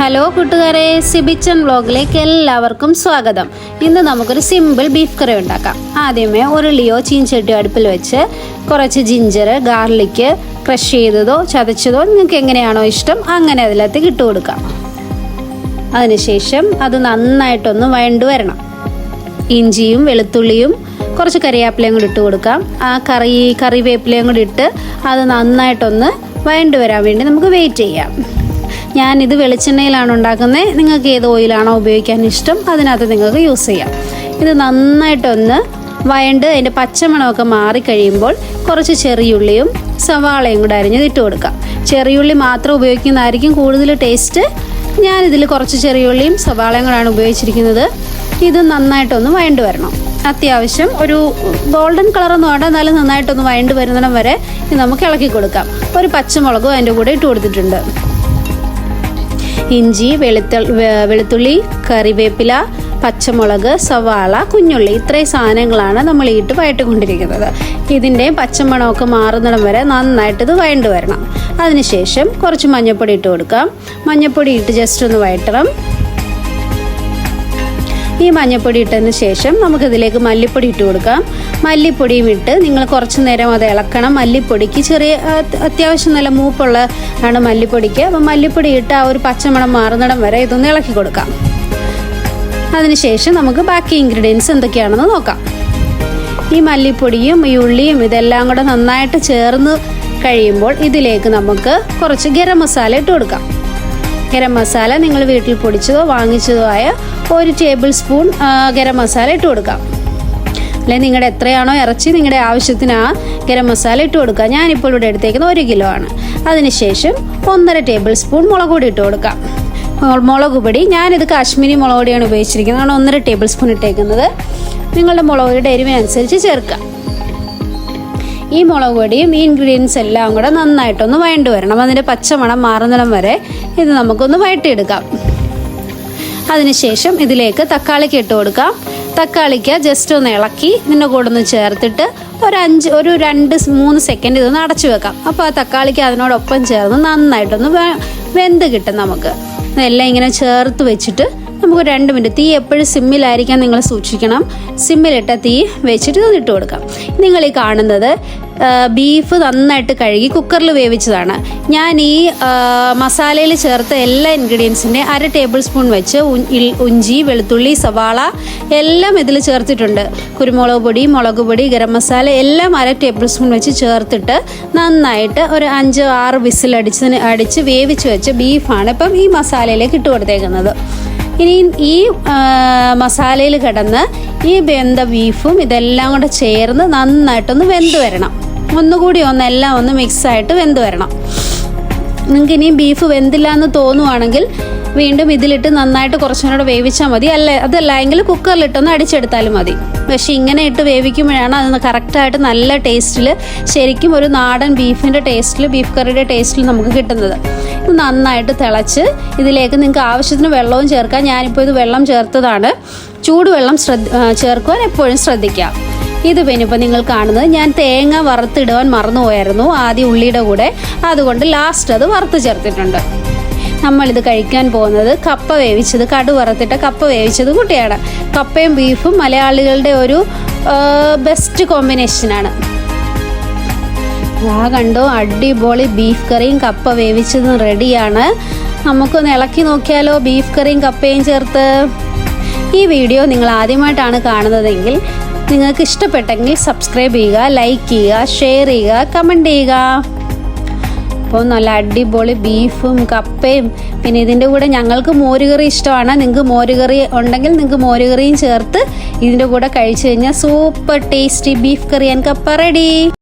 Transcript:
Hello കൂട്ടുകാരെ സിബിച്ചൻ വ്ലോഗിലേക്ക് എല്ലാവർക്കും സ്വാഗതം. ഇന്ന് നമുക്കൊരു സിമ്പിൾ ബീഫ് കറി ഉണ്ടാക്കാം. ആദ്യമേ ഉരുളിയോ ചീൻചട്ടിയോ അടുപ്പിൽ വെച്ച് കുറച്ച് ജിഞ്ചർ ഗാർലിക്ക് ക്രഷ് ചെയ്തതോ ചതച്ചതോ നിങ്ങൾക്ക് എങ്ങനെയാണോ ഇഷ്ടം അങ്ങനെ അതിലകത്ത് ഇട്ട് കൊടുക്കാം. അതിനുശേഷം അത് നന്നായിട്ടൊന്ന് വഴണ്ടു വരണം. ഇഞ്ചിയും വെളുത്തുള്ളിയും കുറച്ച് കറിവേപ്പിലയും കൂടി ഇട്ട് കൊടുക്കാം. ആ കറി കറിവേപ്പിലയും കൂടി ഇട്ട് അത് നന്നായിട്ടൊന്ന് വഴണ്ടു വരാൻ വേണ്ടി നമുക്ക് വെയിറ്റ് ചെയ്യാം. ഞാനിത് വെളിച്ചെണ്ണയിലാണ് ഉണ്ടാക്കുന്നത് നിങ്ങൾക്ക് ഏത് ഓയിലാണോ ഉപയോഗിക്കാൻ ഇഷ്ടം അതിനകത്ത് നിങ്ങൾക്ക് യൂസ് ചെയ്യാം. ഇത് നന്നായിട്ടൊന്ന് വയണ്ട് അതിന്റെ പച്ചമണമൊക്കെ മാറിക്കഴിയുമ്പോൾ കുറച്ച് ചെറിയുള്ളിയും സവാളയും കൂടെ അരിഞ്ഞത് ഇട്ട് കൊടുക്കാം. ചെറിയുള്ളി മാത്രം ഉപയോഗിക്കുന്നതായിരിക്കും കൂടുതൽ ടേസ്റ്റ്. ഞാനിതിൽ കുറച്ച് ചെറിയുള്ളിയും സവാളയും കൂടെയാണ് ഉപയോഗിച്ചിരിക്കുന്നത്. ഇത് നന്നായിട്ടൊന്ന് വയണ്ട് വരണം. അത്യാവശ്യം ഒരു ഗോൾഡൻ കളറൊന്നും വേണ്ട എന്നാലും നന്നായിട്ടൊന്ന് വയണ്ട് വരുന്നിടം വരെ നമുക്ക് ഇളക്കി കൊടുക്കാം. ഒരു പച്ചമുളകും അതിന്റെ കൂടെ ഇട്ട് കൊടുത്തിട്ടുണ്ട്. ഇഞ്ചി വെളുത്ത വെളുത്തുള്ളി കറിവേപ്പില പച്ചമുളക് സവാള കുഞ്ഞുള്ളി ഇത്രയും സാധനങ്ങളാണ് നമ്മൾ ഇട്ട് വഴട്ടിക്കൊണ്ടിരിക്കുന്നത് ഇതിന്റെ പച്ചമണമൊക്കെ മാറുന്നിടം വരെ നന്നായിട്ട് ഇത് വഴണ്ട് വരണം. അതിനുശേഷം കുറച്ച് മഞ്ഞൾപ്പൊടി ഇട്ട് കൊടുക്കാം. മഞ്ഞൾപ്പൊടി ഇട്ട് ജസ്റ്റ് ഒന്ന് വഴറ്റണം ഈ മഞ്ഞൾപ്പൊടി ഇട്ടതിന് ശേഷം നമുക്കിതിലേക്ക് മല്ലിപ്പൊടി ഇട്ട് കൊടുക്കാം. മല്ലിപ്പൊടിയും ഇട്ട് നിങ്ങൾ കുറച്ച് നേരം അത് ഇളക്കണം. മല്ലിപ്പൊടിക്ക് ചെറിയ അത് അത്യാവശ്യം നല്ല മൂപ്പുള്ള ആണ് മല്ലിപ്പൊടിക്ക്. അപ്പം മല്ലിപ്പൊടി ഇട്ട് ആ ഒരു പച്ചമണം മാറുന്നിടം വരെ ഇതൊന്ന് ഇളക്കി കൊടുക്കാം. അതിനുശേഷം നമുക്ക് ബാക്കി ഇൻഗ്രീഡിയൻസ് എന്തൊക്കെയാണെന്ന് നോക്കാം. ഈ മല്ലിപ്പൊടിയും ഈ ഉള്ളിയും ഇതെല്ലാം കൂടെ നന്നായിട്ട് ചേർന്ന് കഴിയുമ്പോൾ ഇതിലേക്ക് നമുക്ക് കുറച്ച് ഗരം മസാല ഇട്ട് കൊടുക്കാം. ഗരം മസാല നിങ്ങൾ വീട്ടിൽ പൊടിച്ചതോ വാങ്ങിച്ചതോ ആയ ഒരു ടേബിൾ സ്പൂൺ ഗരം മസാല ഇട്ട് കൊടുക്കാം. അല്ലെങ്കിൽ നിങ്ങളുടെ എത്രയാണോ ഇറച്ചി നിങ്ങളുടെ ആവശ്യത്തിന് ആ ഗരം മസാല ഇട്ട് കൊടുക്കുക. ഞാനിപ്പോൾ ഇവിടെ എടുത്തേക്കുന്നത് ഒരു കിലോ ആണ്. അതിനുശേഷം ഒന്നര ടേബിൾ സ്പൂൺ മുളക് പൊടി ഇട്ട് കൊടുക്കാം. മുള- മുളക് പൊടി ഞാനിത് കാശ്മീരി മുളക് പൊടിയാണ് ഉപയോഗിച്ചിരിക്കുന്നത്. ആണ് ഒന്നര ടേബിൾ സ്പൂൺ ഇട്ടേക്കുന്നത്. നിങ്ങളുടെ മുളക് പൊടിയുടെ എരിവിനനുസരിച്ച് ചേർക്കാം ഈ മുളക് പൊടിയും ഈ ഇൻഗ്രീഡിയൻസ് എല്ലാം കൂടെ നന്നായിട്ടൊന്ന് വഴണ്ടു വരണം അതിന്റെ പച്ചമണം മാറുന്നിടം വരെ ഇത് നമുക്കൊന്ന് വഴട്ടിയെടുക്കാം അതിനുശേഷം ഇതിലേക്ക് തക്കാളിക്ക് ഇട്ട് കൊടുക്കാം. തക്കാളിക്ക് ജസ്റ്റ് ഒന്ന് ഇളക്കി ഇതിന്റെ കൂടെ ഒന്ന് ചേർത്തിട്ട് ഒരു അഞ്ച് ഒരു രണ്ട് മൂന്ന് സെക്കൻഡ് ഇതൊന്ന് അടച്ചു വെക്കാം. അപ്പോൾ ആ തക്കാളിക്ക് അതിനോടൊപ്പം ചേർന്ന് നന്നായിട്ടൊന്ന് വെന്ത് കിട്ടും നമുക്ക്. എല്ലാം ഇങ്ങനെ ചേർത്ത് വെച്ചിട്ട് നമുക്ക് രണ്ട് മിനിറ്റ്. തീ എപ്പോഴും സിമ്മിലായിരിക്കാൻ നിങ്ങൾ സൂക്ഷിക്കണം. സിമ്മിലിട്ട തീ വെച്ചിട്ട് ഇട്ട് കൊടുക്കാം. നിങ്ങൾ ഈ കാണുന്നത് ബീഫ് നന്നായിട്ട് കഴുകി കുക്കറിൽ വേവിച്ചതാണ്. ഞാൻ ഈ മസാലയിൽ ചേർത്ത എല്ലാ ഇൻഗ്രീഡിയൻസിന്റെ അര ടേബിൾ സ്പൂൺ വെച്ച് ഉഞ്ചി വെളുത്തുള്ളി സവാള എല്ലാം ഇതിൽ ചേർത്തിട്ടുണ്ട്. കുരുമുളക് പൊടി മുളക് പൊടി ഗരം മസാല എല്ലാം അര ടേബിൾ സ്പൂൺ വെച്ച് ചേർത്തിട്ട് നന്നായിട്ട് ഒരു അഞ്ച് ആറ് വിസിൽ അടിച്ചതിന് അടിച്ച് വേവിച്ച് വെച്ച ബീഫാണ് ഇപ്പം ഈ മസാലയിലേക്ക് ഇട്ട് കൊടുത്തേക്കുന്നത്. ഇനി ഈ മസാലയിൽ കിടന്ന് ഈ വെന്ത ബീഫും ഇതെല്ലാം കൂടെ ചേർന്ന് നന്നായിട്ടൊന്ന് വെന്ത് വരണം. ഒന്നുകൂടി ഒന്ന് എല്ലാം ഒന്ന് മിക്സായിട്ട് വെന്ത് വരണം. നിങ്ങൾക്ക് ഇനിയും ബീഫ് വെന്തില്ല എന്ന് തോന്നുവാണെങ്കിൽ വീണ്ടും ഇതിലിട്ട് നന്നായിട്ട് കുറച്ചും കൂടെ വേവിച്ചാൽ മതി. അല്ല അതല്ല എങ്കിൽ കുക്കറിലിട്ടൊന്ന് അടിച്ചെടുത്താലും മതി. പക്ഷേ ഇങ്ങനെ ഇട്ട് വേവിക്കുമ്പോഴാണ് അത് കറക്റ്റായിട്ട് നല്ല ടേസ്റ്റിൽ ശരിക്കും ഒരു നാടൻ ബീഫിന്റെ ടേസ്റ്റിൽ ബീഫ് കറിയുടെ ടേസ്റ്റിൽ നമുക്ക് കിട്ടുന്നത്. ഇത് നന്നായിട്ട് തിളച്ച് ഇതിലേക്ക് നിങ്ങൾക്ക് ആവശ്യത്തിന് വെള്ളവും ചേർക്കാം. ഞാനിപ്പോൾ ഇത് വെള്ളം ചേർത്തതാണ്. ചൂടുവെള്ളം ശ്രദ്ധ ചേർക്കുവാൻ എപ്പോഴും ശ്രദ്ധിക്കാം ഇത് പിന്നെ ഇപ്പോൾ നിങ്ങൾ കാണുന്നത് ഞാൻ തേങ്ങ വറുത്തിടുവാൻ മറന്നുപോയായിരുന്നു ആദ്യം ഉള്ളിയുടെ കൂടെ. അതുകൊണ്ട് ലാസ്റ്റ് അത് വറുത്ത് ചേർത്തിട്ടുണ്ട്. നമ്മളിത് കഴിക്കാൻ പോകുന്നത് കപ്പ വേവിച്ചത് കടു വറുത്തിട്ട് കപ്പ വേവിച്ചത് കുട്ടിയാണ്. കപ്പയും ബീഫും മലയാളികളുടെ ഒരു ബെസ്റ്റ് കോമ്പിനേഷനാണ് ആ കണ്ടോ അടിപൊളി ബീഫ് കറിയും കപ്പ വേവിച്ചതും റെഡിയാണ്. നമുക്കൊന്ന് ഇളക്കി നോക്കിയാലോ ബീഫ് കറിയും കപ്പയും ചേർത്ത്? ഈ വീഡിയോ നിങ്ങൾ ആദ്യമായിട്ടാണ് കാണുന്നതെങ്കിൽ നിങ്ങൾക്ക് ഇഷ്ടപ്പെട്ടെങ്കിൽ സബ്സ്ക്രൈബ് ചെയ്യുക ലൈക്ക് ചെയ്യുക ഷെയർ ചെയ്യുക കമന്റ് ചെയ്യുക. അപ്പോൾ നല്ല അടിപൊളി ബീഫും കപ്പയും. പിന്നെ ഇതിന്റെ കൂടെ ഞങ്ങൾക്ക് മോരുകറി ഇഷ്ടമാണ്. നിങ്ങൾക്ക് മോരുകറി ഉണ്ടെങ്കിൽ നിങ്ങൾക്ക് മോരുകറിയും ചേർത്ത് ഇതിന്റെ കൂടെ കഴിച്ചു കഴിഞ്ഞാൽ super tasty beef curry and കപ്പ റെഡി.